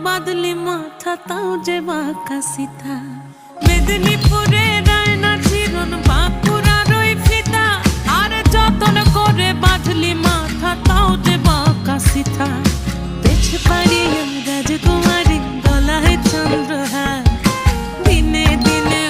বাদলি মাথা তাও যে বাঁকা সীতা মেদিনীপুরে রায়না চিরন বাঁকুড়া রই ফিতা আর যতন করে বাঁধলি মাথা তাও যে বাঁকা সীতা পেছ পারি রাজকুমারী দিনে দিনে